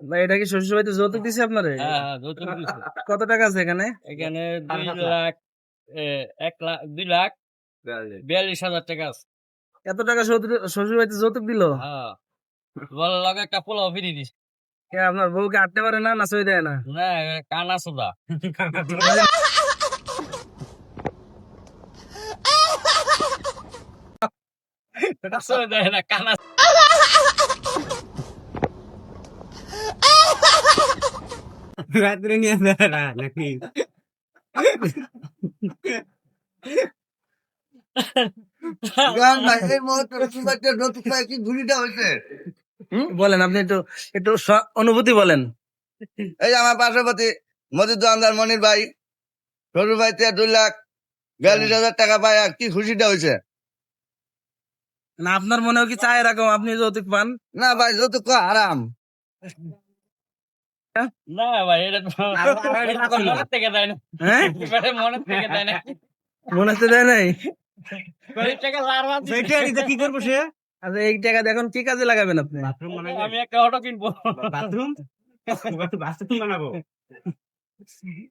ভাই এটা কি শ্বশুর বাড়িতে যৌতুক দিছে আপনারে? হ্যাঁ, হ্যাঁ, যৌতুক দিছে। কত টাকা আছে এখানে? এখানে দুই লাখ এ, এক লাখ দুই লাখ বিয়াল্লিশ। হাজার টাকা আছে। এত টাকা শ্বশুর- শ্বশুর বাড়িতে যৌতুক দিল? হ্যাঁ। বল লাগে একটা পোলাও ফিরি দিস কে আপনার বউকে আটতে পারে না না সই দেয় না? না কানা সোদা সই দেয় না কানা রাত্রে নিয়ে দেয় না নাকি গান ভাই এই মুহূর্তে রসুলবাইটের নতুন ভাই কি ঘুরিটা হয়েছে বলেন আপনি একটু একটু অনুভূতি বলেন। এই আমার পার্শ্ববর্তী মজিদ দোকানদার মনির ভাই শ্বশুর ভাইতে দুই লাখ বিয়াল্লিশ হাজার টাকা পায় আর কি খুশিটা হয়েছে? না আপনার মনেও কি চায় এরকম আপনি যৌতুক পান? না ভাই যত আরাম না ভাই এটা তো থেকে দেয় না। হ্যাঁ? থেকে দেয় না। মনে হচ্ছে দেয় নাই? কি করব সে? আচ্ছা এই টাকা দেখুন কি কাজে লাগাবেন আপনি? আমি একটা অটো কিনবো। বাথরুম? বাথরুম বানাবো।